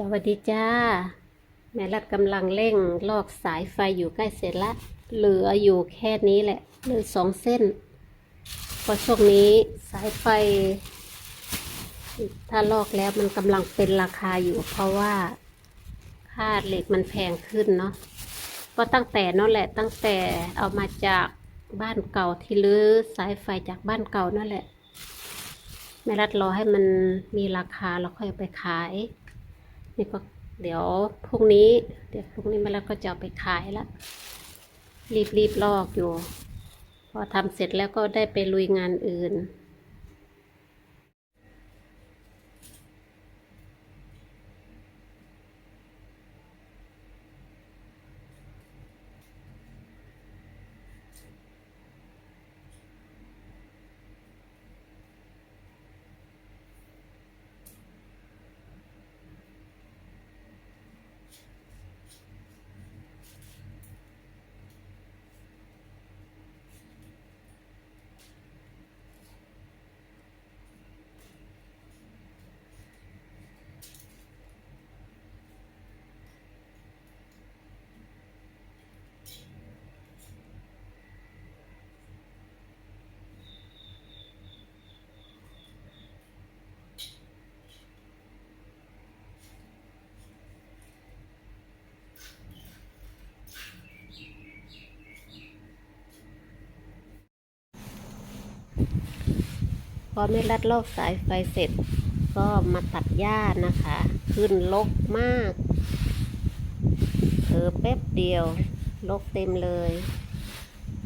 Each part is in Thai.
สวัสดีจ้า แม่รัดกำลังเร่งลอกสายไฟอยู่ใกล้เสร็จละ เหลืออยู่แค่นี้แหละเหลือสองเส้นเพราะช่วงนี้สายไฟ ถ้าลอกแล้วมันกำลังเป็นราคาอยู่ เพราะว่าค่าเหล็กมันแพงขึ้นเนาะก็ตั้งแต่นั่นแหละตั้งแต่เอามาจากบ้านเก่าที่รื้อสายไฟจากบ้านเก่านั่นแหละแม่รัดรอให้มันมีราคาแล้วค่อยไปขาย นี่ก็เดี๋ยวพรุ่งนี้ เดี๋ยวพรุ่งนี้มาแล้วก็จะไปขายละรีบรีบลอกอยู่ พอทำเสร็จแล้วก็ได้ไปลุยงานอื่น พอไม่รัดลอกสายไฟเสร็จ ก็มาตัดหญ้านะคะ ขึ้นลกมากเผลอแป๊บเดียวลกเต็มเลย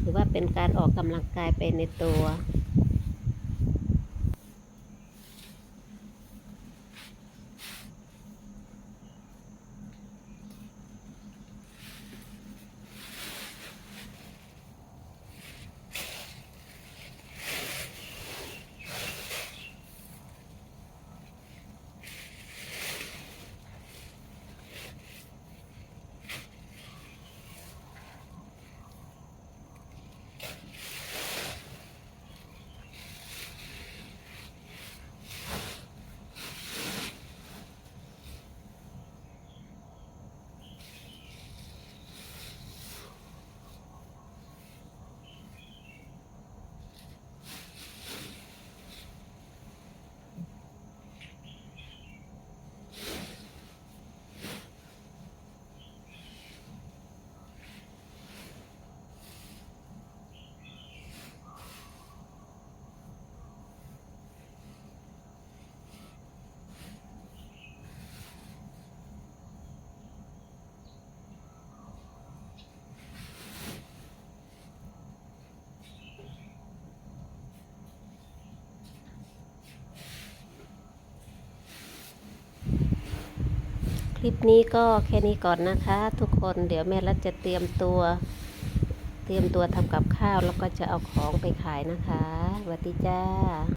ถือว่าเป็นการออกกำลังกายไปในตัว ลิปนี้ก็แค่นี้ก่อนนะคะ ทุกคนเดี๋ยวแม่รัฐจะเตรียมตัว เตรียมตัวทำกับข้าวแล้วก็จะเอาของไปขายนะคะสวัสดีจ้า